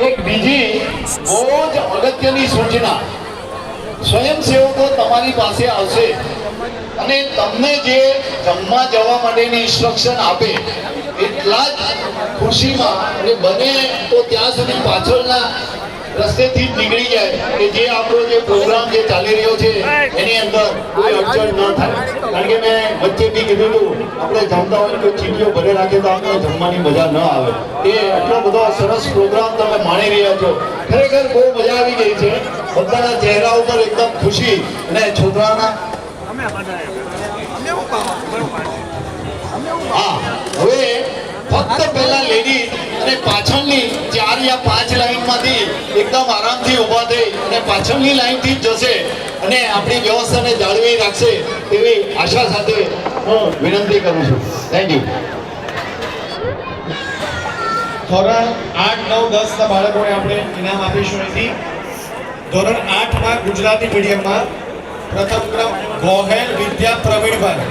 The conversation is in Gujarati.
એક બીજી બહુ જ અગત્યની સૂચના. સ્વયંસેવકો તમારી પાસે આવશે અને તમને જે જમવા જવા માટેની ઇન્સ્ટ્રક્શન આપે, એટલા જ ખુશીમાં અને બને તો ત્યાં સુધી પાછળના રસ્તેથી જ નીકળી જાય કે જે આપણો જે પ્રોગ્રામ જે ચાલી રહ્યો છે, એની અંદર કોઈ અડચણ ન થાય. કારણ કે મેં વચ્ચે બી કીધું હતું, આપણે જમતા હોય તો ચીટીઓ ભરે રાખે તો આપણે જમવાની મજા ન આવે. એ એટલો બધો સરસ પ્રોગ્રામ તમે માણી રહ્યા છો. ખરેખર બહુ મજા આવી ગઈ છે. બધાના ચહેરા ઉપર એકદમ ખુશી અને છોકરાના હા, હવે ફક્ત પહેલા લેડી અને પાછળની ચાર યા પાંચ લાઈનમાંથી એકદમ આરામથી ઊભા થઈ અને પાછળની લાઈનથી જ જશે અને આપણી વ્યવસ્થાને જાળવી રાખશે એવી આશા સાથે હું વિનંતી કરું છું. થેન્ક યુ ધોરણ આઠ, નવ, દસ ના બાળકોને આપણે ઇનામ આપીશું અહીંથી. ધોરણ આઠમાં ગુજરાતી મીડિયમમાં પ્રથમ ક્રમ ગોહેલ વિદ્યા પ્રવીણભાઈ.